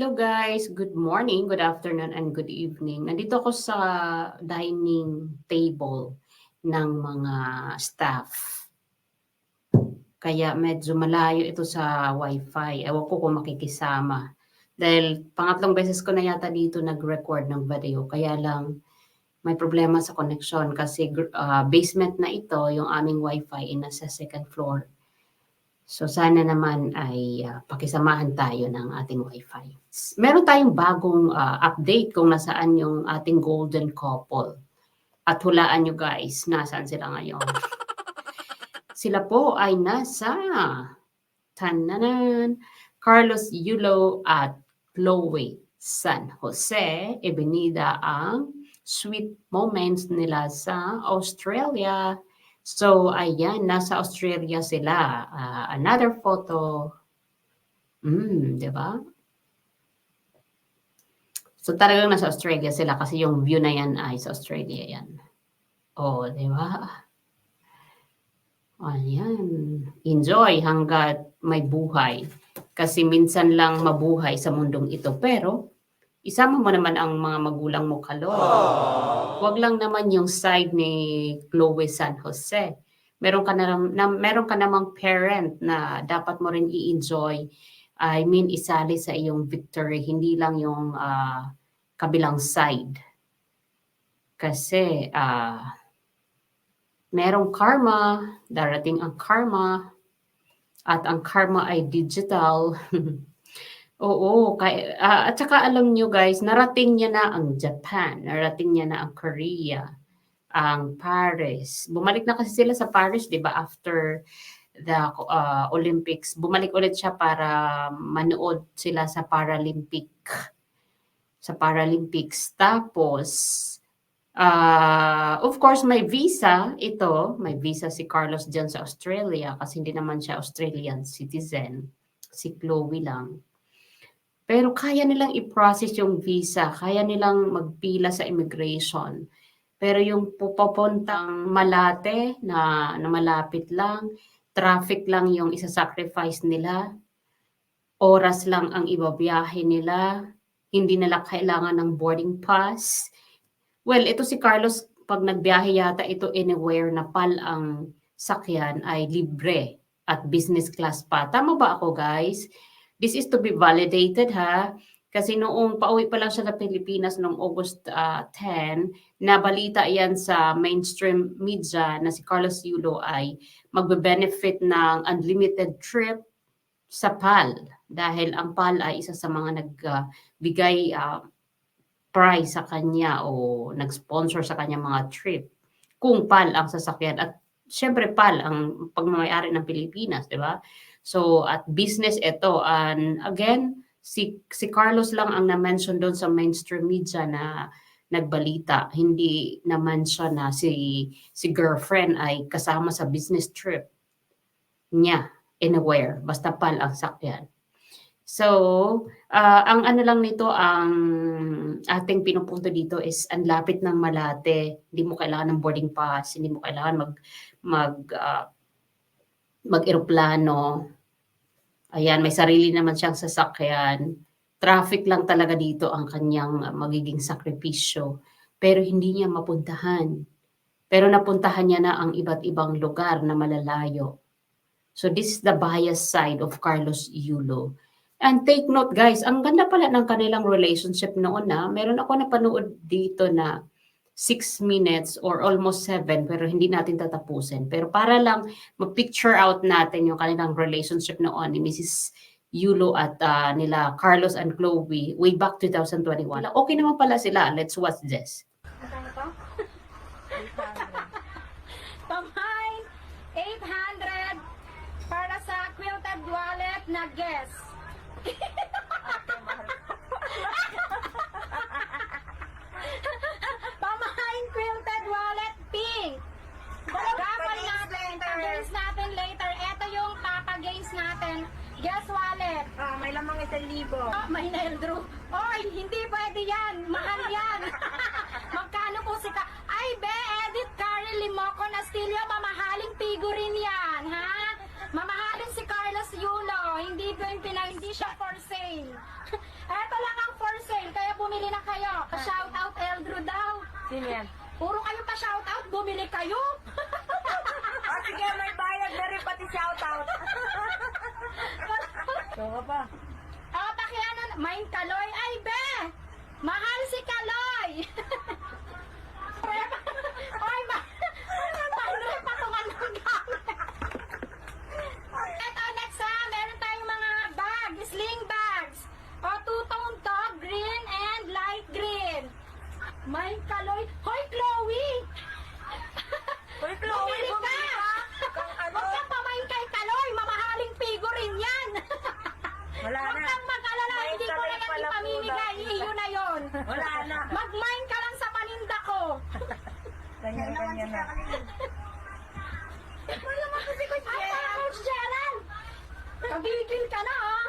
Hello guys, good morning, good afternoon, and good evening. Nandito ako sa dining table ng mga staff. Kaya medyo malayo ito sa wifi. Ewan ko kung makikisama. Dahil pangatlong beses ko na yata dito nag-record ng video. Kaya lang may problema sa connection kasi uh, basement na ito, yung aming wifi, ay nasa second floor. So sana naman ay uh, pakisamahan tayo ng ating wifi. Meron tayong bagong uh, update kung nasaan yung ating golden couple. At hulaan nyo guys, nasaan sila ngayon. sila po ay nasa tananan, Carlos Yulo at Chloe San Jose. Ibinida ang sweet moments nila sa Australia. So, ayan, nasa Australia sila. Uh, another photo. Mm, di ba? So, talagang nasa Australia sila kasi yung view na yan ay sa Australia yan. Oh, di ba? Ayan. Enjoy hanggat may buhay. Kasi minsan lang mabuhay sa mundong ito. Pero, isama mo naman ang mga magulang mo kalor. Huwag lang naman yung side ni Chloe San Jose. Meron ka na, na meron ka namang parent na dapat mo rin i-enjoy. I mean, isali sa iyong victory, hindi lang yung uh, kabilang side. Kasi uh, merong karma, darating ang karma, at ang karma ay digital. Oo, kay, uh, at saka alam nyo guys, narating niya na ang Japan, narating niya na ang Korea, ang Paris. Bumalik na kasi sila sa Paris, 'di ba, after the uh, Olympics. Bumalik ulit siya para manood sila sa Paralympic sa Paralympics. Tapos Uh, of course, may visa ito. May visa si Carlos dyan sa Australia kasi hindi naman siya Australian citizen. Si Chloe lang. Pero kaya nilang i-process yung visa. Kaya nilang magpila sa immigration. Pero yung pupuntang Malate na, na malapit lang, traffic lang yung isa-sacrifice nila, oras lang ang ibabiyahe nila, hindi nila kailangan ng boarding pass, Well, ito si Carlos, pag nagbiyahe yata ito anywhere na pal ang sakyan ay libre at business class pa. Tama ba ako guys? This is to be validated ha. Kasi noong pauwi pa lang siya sa Pilipinas noong August uh, ah, 10, nabalita yan sa mainstream media na si Carlos Yulo ay magbe-benefit ng unlimited trip sa PAL dahil ang PAL ay isa sa mga nagbigay uh, uh, prize sa kanya o nag-sponsor sa kanya mga trip kung PAL ang sasakyan at syempre PAL ang pagmamayari ng Pilipinas, di ba? So at business ito and again si si Carlos lang ang na-mention doon sa mainstream media na nagbalita. Hindi naman siya na si si girlfriend ay kasama sa business trip niya anywhere basta PAL ang sakyan. So, uh, ang ano lang nito, ang ating pinupunto dito is ang lapit ng Malate. Hindi mo kailangan ng boarding pass, hindi mo kailangan mag mag uh, mag-eroplano. Ayan, may sarili naman siyang sasakyan. Traffic lang talaga dito ang kanyang magiging sakripisyo. Pero hindi niya mapuntahan. Pero napuntahan niya na ang iba't ibang lugar na malalayo. So this is the bias side of Carlos Yulo And take note guys, ang ganda pala ng kanilang relationship noon na meron ako napanood dito na 6 minutes or almost 7 pero hindi natin tatapusin. Pero para lang mag-picture out natin yung kanilang relationship noon ni Mrs. Yulo at uh, nila Carlos and Chloe way back 2021. Okay naman pala sila. Let's watch this. Pamain, 800 para sa quilted wallet na guest. Pamahain quilted wallet pink. Raffle natin, pag-gains natin later. Ito yung papagains natin. Guess wallet. Ah, may lamang isang libo. Oh, may Neldro. Oy, hindi pwede yan. Mahal yan. Magkano po si ka... Ay, be, Edith Carrie Limoco Nastillo, mamahaling figurine yan, ha? Mamahalin si Carlos Yulo. Hindi ko yung pinag... Hindi siya for sale. At Sino yan? Puro kayo pa shoutout, bumili kayo. Ah, sige, may bayad na rin pati shoutout. So ka pa. Ah, pakiano, main Kaloy. Ay, be! Mahal si Kaloy! Oy, ma... Mahal patungan ng gamit. Ito, next ha, meron tayong mga bag, sling bags. O, two-tone to, green and light green. Main Kaloy. Hoy, Chloe! Uy, Chloe, Bumili ka! ano? Huwag kang pamain kay Kaloy, mamahaling figurine yan! Wala Huwag na. kang mag-alala, May hindi ko na talay yan pala ipamimigay, iyo na yon. Wala na. Mag-mine ka lang sa paninda ko. Kanya-kanya na. Wala mo kasi Coach Ay, para Coach Gerald! Kagigil ka na, ha?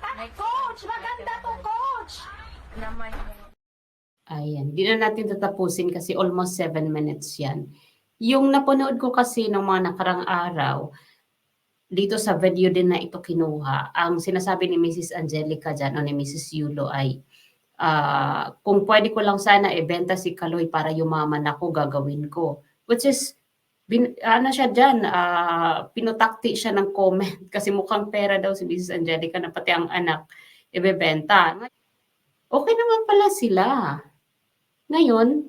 Ah, Coach, maganda to, Coach! Naman Ayan, di na natin tatapusin kasi almost 7 minutes yan. Yung napanood ko kasi ng mga nakarang araw, dito sa video din na ito kinuha, ang sinasabi ni Mrs. Angelica dyan o ni Mrs. Yulo ay, ah, kung pwede ko lang sana ibenta si Kaloy para yumaman ako, gagawin ko. Which is, bin, ano siya dyan, ah, pinutakti siya ng comment kasi mukhang pera daw si Mrs. Angelica na pati ang anak ibebenta. Okay naman pala sila. Ngayon,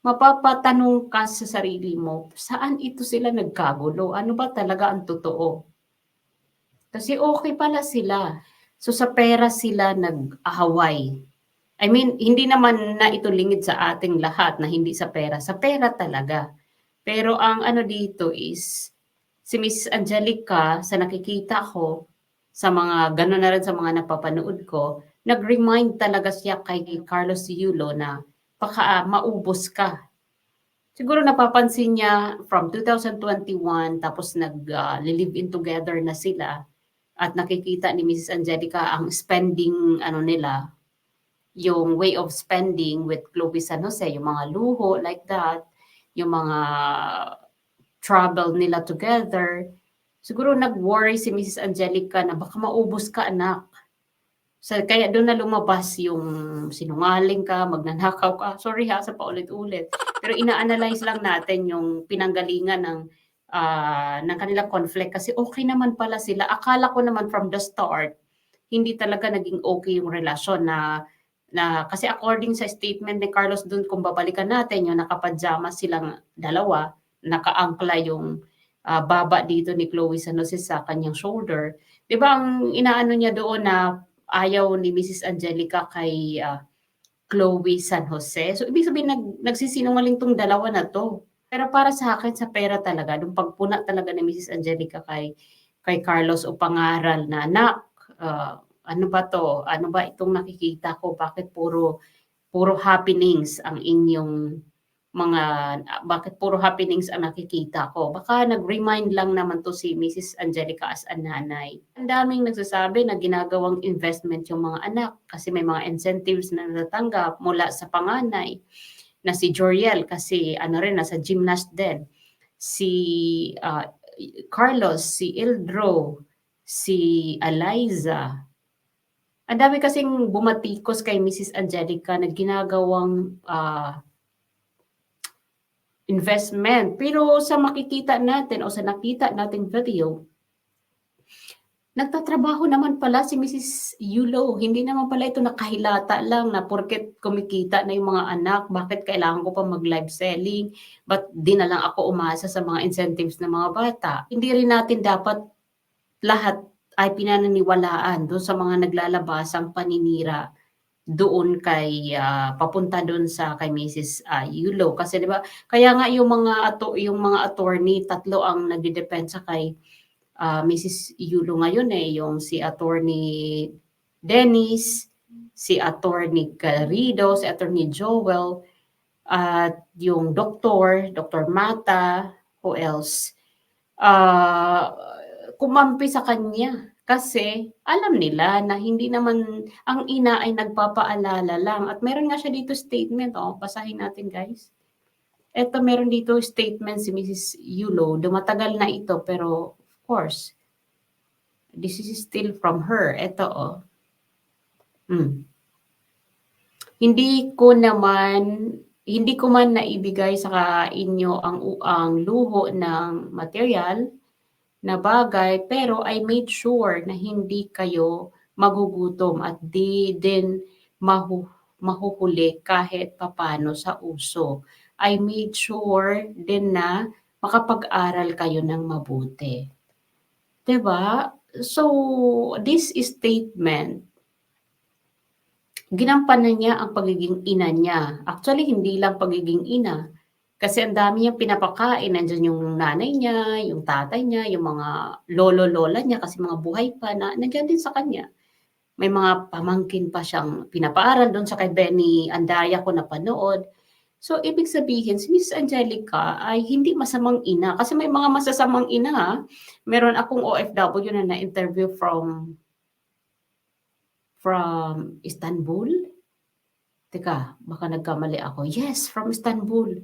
mapapatanong ka sa sarili mo, saan ito sila nagkagulo? Ano ba talaga ang totoo? Kasi okay pala sila. So sa pera sila nag-ahaway. I mean, hindi naman na ito lingid sa ating lahat na hindi sa pera. Sa pera talaga. Pero ang ano dito is, si Miss Angelica, sa nakikita ko, sa mga, gano'n na rin sa mga napapanood ko, nag-remind talaga siya kay Carlos Yulo na baka ah, maubos ka. Siguro napapansin niya from 2021 tapos nag-live in together na sila at nakikita ni Mrs. Angelica ang spending ano nila, yung way of spending with Chloe San Jose, yung mga luho like that, yung mga travel nila together. Siguro nag-worry si Mrs. Angelica na baka maubos ka anak. So, kaya doon na lumabas yung sinungaling ka, magnanakaw ka. Sorry ha, sa paulit-ulit. Pero ina-analyze lang natin yung pinanggalingan ng ah, ng kanilang conflict kasi okay naman pala sila. Akala ko naman from the start, hindi talaga naging okay yung relasyon na na kasi according sa statement ni Carlos doon kung babalikan natin yung nakapajama silang dalawa, nakaangkla yung ah, baba dito ni Chloe San Jose sa kanyang shoulder. 'Di ba ang inaano niya doon na ayaw ni Mrs. Angelica kay ah, Chloe San Jose. So, ibig sabihin, nag, nagsisinungaling tong dalawa na to. Pero para sa akin, sa pera talaga, yung pagpuna talaga ni Mrs. Angelica kay, kay Carlos o pangaral na, anak, ah, ano ba to? Ano ba itong nakikita ko? Bakit puro, puro happenings ang inyong mga, bakit puro happenings ang nakikita ko? Baka nag-remind lang naman to si Mrs. Angelica as a nanay. Ang daming nagsasabi na ginagawang investment yung mga anak kasi may mga incentives na natatanggap mula sa panganay na si Joriel kasi ano rin, nasa gymnast din. Si ah, Carlos, si Ildro, si Eliza. Ang dami kasing bumatikos kay Mrs. Angelica na ginagawang ah, investment. Pero sa makikita natin o sa nakita nating video, nagtatrabaho naman pala si Mrs. Yulo. Hindi naman pala ito nakahilata lang na porket kumikita na yung mga anak, bakit kailangan ko pa mag-live selling? Ba't di na lang ako umasa sa mga incentives ng mga bata? Hindi rin natin dapat lahat ay pinananiwalaan doon sa mga naglalabasang paninira doon kay ah, papunta doon sa kay Mrs. ah, Yulo kasi 'di ba kaya nga yung mga ato yung mga attorney tatlo ang nagdedepensa kay ah, Mrs. Yulo ngayon eh yung si attorney Dennis si attorney Garrido si attorney Joel at yung doktor Dr. Mata who else ah kumampi sa kanya kasi alam nila na hindi naman ang ina ay nagpapaalala lang. At meron nga siya dito statement, oh, basahin natin guys. Ito meron dito statement si Mrs. Yulo, dumatagal na ito pero of course, this is still from her. Ito oh. Hmm. Hindi ko naman hindi ko man naibigay sa inyo ang ang luho ng material na bagay, pero I made sure na hindi kayo magugutom at di din mahu mahuhuli kahit papano sa uso. I made sure din na makapag-aral kayo ng mabuti. 'Di ba? So, this statement, ginampanan niya ang pagiging ina niya. Actually, hindi lang pagiging ina. Kasi ang dami niyang pinapakain. Nandiyan yung nanay niya, yung tatay niya, yung mga lolo-lola niya kasi mga buhay pa na nandiyan din sa kanya. May mga pamangkin pa siyang pinapaaral doon sa kay Benny Andaya ko napanood. So, ibig sabihin, si Miss Angelica ay hindi masamang ina. Kasi may mga masasamang ina. Meron akong OFW na na-interview from from Istanbul. Teka, baka nagkamali ako. Yes, from Istanbul.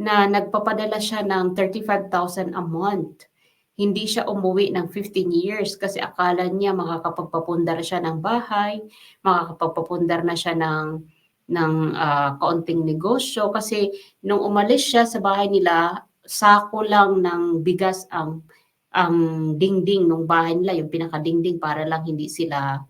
Na nagpapadala siya ng 35,000 a month. Hindi siya umuwi ng 15 years kasi akala niya makakapagpapundar siya ng bahay, makakapagpapundar na siya ng ng ah, kaunting negosyo kasi nung umalis siya sa bahay nila, sako lang ng bigas ang ang dingding ng bahay nila, yung pinakadingding para lang hindi sila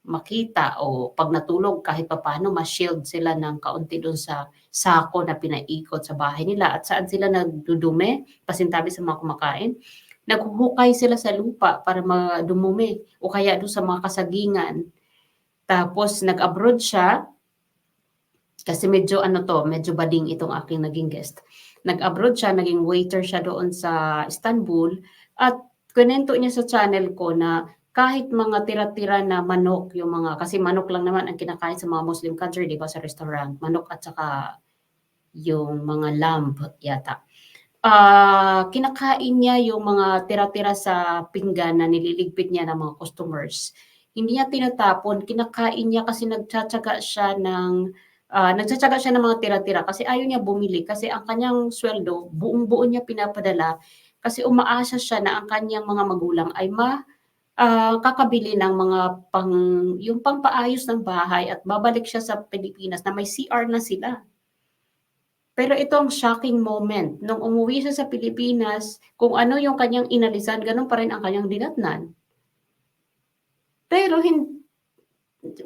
makita o pag natulog kahit papano ma-shield sila ng kaunti doon sa sako na pinaikot sa bahay nila at saan sila nagdudumi, pasintabi sa mga kumakain, naghuhukay sila sa lupa para madumumi o kaya doon sa mga kasagingan. Tapos nag-abroad siya kasi medyo ano to, medyo bading itong aking naging guest. Nag-abroad siya, naging waiter siya doon sa Istanbul at kwento niya sa channel ko na kahit mga tira-tira na manok, yung mga, kasi manok lang naman ang kinakain sa mga Muslim country, di ba, sa restaurant. Manok at saka yung mga lamb yata. Ah, kinakain niya yung mga tira-tira sa pinggan na nililigpit niya ng mga customers. Hindi niya tinatapon, kinakain niya kasi nagtsatsaga siya ng ah, nagtsatsaga siya ng mga tira-tira kasi ayaw niya bumili kasi ang kanyang sweldo, buong-buo niya pinapadala kasi umaasa siya na ang kanyang mga magulang ay ma ah, kakabili ng mga pang yung pangpaayos ng bahay at babalik siya sa Pilipinas na may CR na sila. Pero ito ang shocking moment. Nung umuwi siya sa Pilipinas, kung ano yung kanyang inalisan, ganun pa rin ang kanyang dinatnan. Pero hin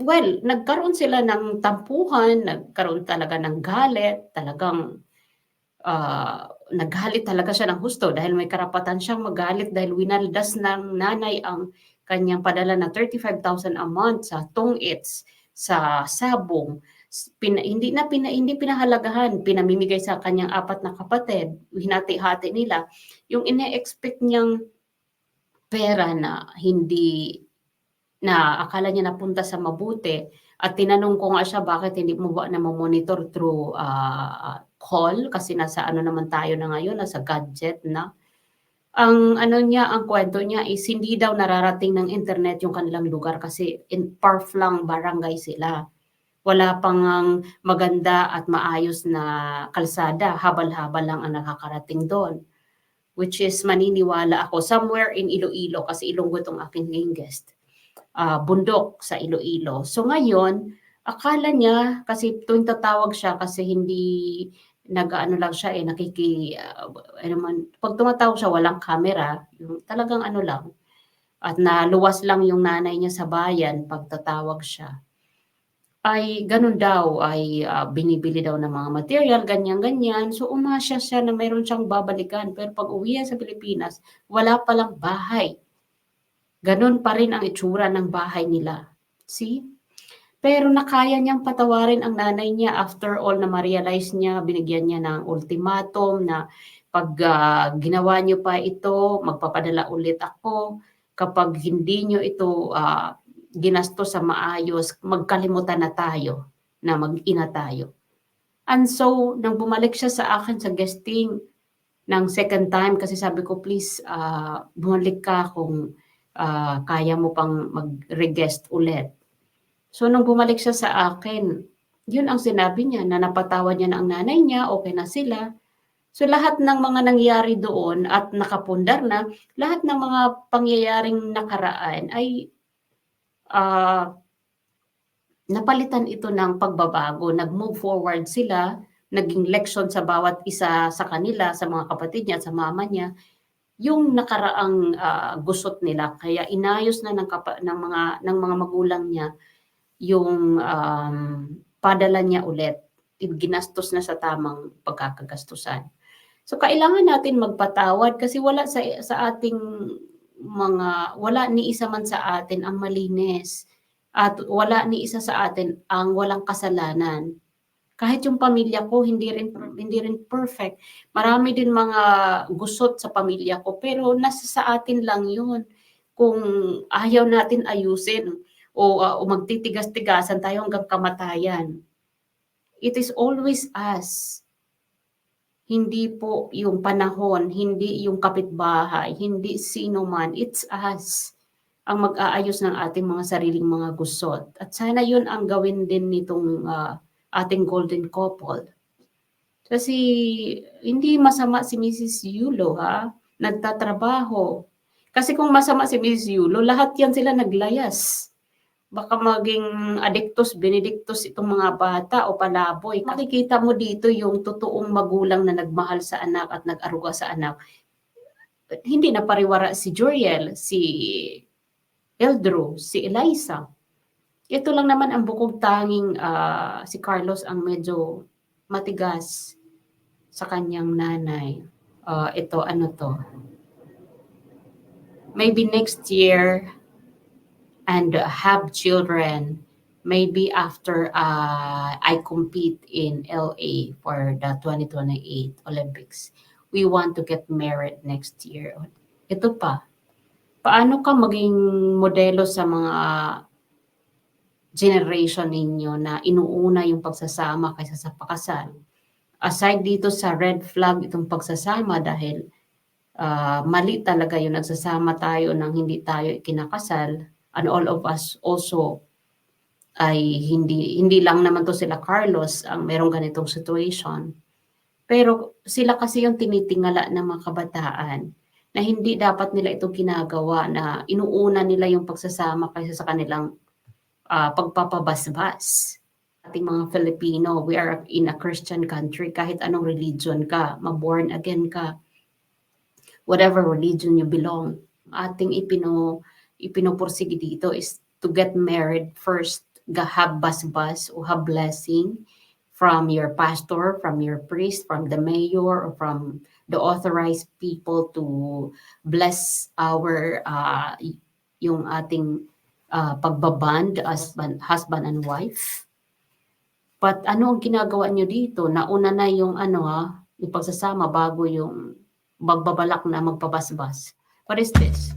well, nagkaroon sila ng tampuhan, nagkaroon talaga ng galit, talagang ah, naggalit talaga siya ng husto dahil may karapatan siyang magalit dahil winaldas ng nanay ang kanyang padala na 35,000 a month sa tong-its, sa sabong, pina, hindi na pina, hindi pinahalagahan, pinamimigay sa kanyang apat na kapatid, hinati-hati nila. Yung ine-expect niyang pera na hindi na akala niya napunta sa mabuti. At tinanong ko nga siya bakit hindi mo ba na monitor through ah, call kasi nasa ano naman tayo na ngayon nasa gadget na. Ang ano niya ang kwento niya is hindi daw nararating ng internet yung kanilang lugar kasi in Parflang barangay sila. Wala pang ang maganda at maayos na kalsada habal-habal lang ang nakakarating doon. Which is maniniwala ako somewhere in Iloilo kasi Ilonggo itong aking ngayong guest ah, bundok sa Iloilo. So ngayon, akala niya kasi tuwing tatawag siya kasi hindi nag-ano lang siya eh nakiki ah, ano man pag tumatawag siya walang camera, yung talagang ano lang at naluwas lang yung nanay niya sa bayan pag tatawag siya. Ay ganun daw ay ah, binibili daw ng mga material ganyan ganyan. So umasya siya na mayroon siyang babalikan pero pag uwi sa Pilipinas, wala palang bahay. Ganon pa rin ang itsura ng bahay nila. See? Pero nakaya niyang patawarin ang nanay niya after all na ma-realize niya, binigyan niya ng ultimatum na pag ah, ginawa niyo pa ito, magpapadala ulit ako. Kapag hindi niyo ito ah, ginastos sa maayos, magkalimutan na tayo na mag-ina tayo. And so, nang bumalik siya sa akin sa guesting ng second time, kasi sabi ko, please, ah, bumalik ka kung ah, kaya mo pang mag-reguest ulit. So, nung bumalik siya sa akin, yun ang sinabi niya, na napatawad niya na ang nanay niya, okay na sila. So, lahat ng mga nangyari doon at nakapundar na, lahat ng mga pangyayaring nakaraan ay ah, napalitan ito ng pagbabago. Nag-move forward sila, naging leksyon sa bawat isa sa kanila, sa mga kapatid niya, sa mama niya, yung nakaraang ah, gusot nila. Kaya inayos na ng, kapa- ng mga ng mga magulang niya yung um, padala niya ulit. Ginastos na sa tamang pagkakagastusan. So kailangan natin magpatawad kasi wala sa sa ating mga wala ni isa man sa atin ang malinis at wala ni isa sa atin ang walang kasalanan. Kahit yung pamilya ko hindi rin hindi rin perfect. Marami din mga gusot sa pamilya ko pero nasa sa atin lang 'yun. Kung ayaw natin ayusin o, uh, o magtitigas-tigasan tayo hanggang kamatayan. It is always us hindi po yung panahon, hindi yung kapitbahay, hindi sino man, it's us ang mag-aayos ng ating mga sariling mga gusot. At sana yun ang gawin din nitong ah, ating golden couple. Kasi hindi masama si Mrs. Yulo ha, nagtatrabaho. Kasi kung masama si Mrs. Yulo, lahat yan sila naglayas baka maging adictus, benedictus itong mga bata o palaboy. Makikita mo dito yung totoong magulang na nagmahal sa anak at nag-aruga sa anak. Hindi na pariwara si Joriel, si Eldro, si Eliza. Ito lang naman ang bukog tanging ah, si Carlos ang medyo matigas sa kanyang nanay. Ah, ito, ano to? Maybe next year, and have children maybe after uh, I compete in LA for the 2028 Olympics. We want to get married next year. Ito pa, paano ka maging modelo sa mga generation ninyo na inuuna yung pagsasama kaysa sa pakasal? Aside dito sa red flag itong pagsasama dahil uh, mali talaga yung nagsasama tayo nang hindi tayo ikinakasal, and all of us also ay hindi hindi lang naman to sila Carlos ang merong ganitong situation. Pero sila kasi yung tinitingala ng mga kabataan na hindi dapat nila ito ginagawa na inuuna nila yung pagsasama kaysa sa kanilang ah, pagpapabasbas. Ating mga Filipino, we are in a Christian country kahit anong religion ka, maborn again ka, whatever religion you belong. Ating ipino ipinopursige dito is to get married first, ga- have basbas o have blessing from your pastor, from your priest, from the mayor, or from the authorized people to bless our uh, yung ating uh, pagbaband as ban- husband and wife. But ano ang ginagawa nyo dito? Nauna na yung ano ha, yung pagsasama bago yung magbabalak na magpabasbas. What is this?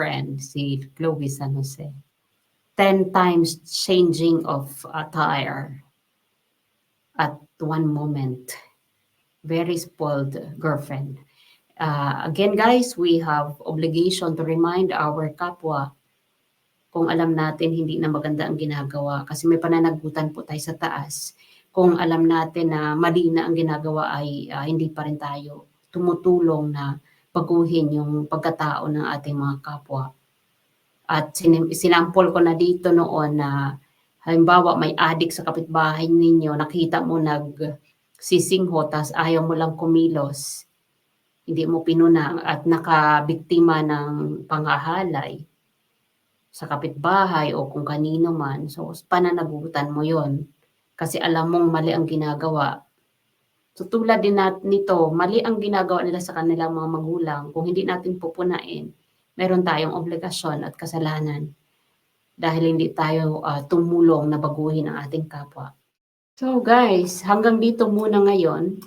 Girlfriend, si Chloe San Jose. Ten times changing of attire at one moment. Very spoiled girlfriend. Uh, again, guys, we have obligation to remind our kapwa kung alam natin hindi na maganda ang ginagawa kasi may pananagutan po tayo sa taas. Kung alam natin na mali na ang ginagawa ay ah, hindi pa rin tayo tumutulong na baguhin yung pagkatao ng ating mga kapwa. At sinampol ko na dito noon na halimbawa may adik sa kapitbahay ninyo, nakita mo nag sisingho, tas ayaw mo lang kumilos, hindi mo pinuna at nakabiktima ng panghahalay sa kapitbahay o kung kanino man. So, pananagutan mo yon kasi alam mong mali ang ginagawa. So tulad din nat nito, mali ang ginagawa nila sa kanilang mga magulang. Kung hindi natin pupunain, meron tayong obligasyon at kasalanan dahil hindi tayo ah, tumulong na baguhin ang ating kapwa. So guys, hanggang dito muna ngayon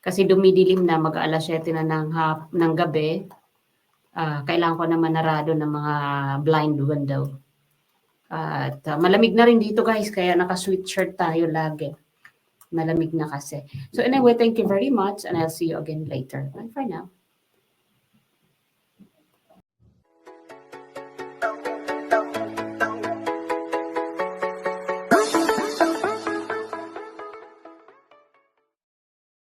kasi dumidilim na mag-alas 7 na ng, hap, ng gabi. Ah, kailangan ko naman narado ng mga blind window At ah, malamig na rin dito guys, kaya naka-sweatshirt tayo lagi. Malamig na kasi. So anyway, thank you very much and I'll see you again later. Bye for now.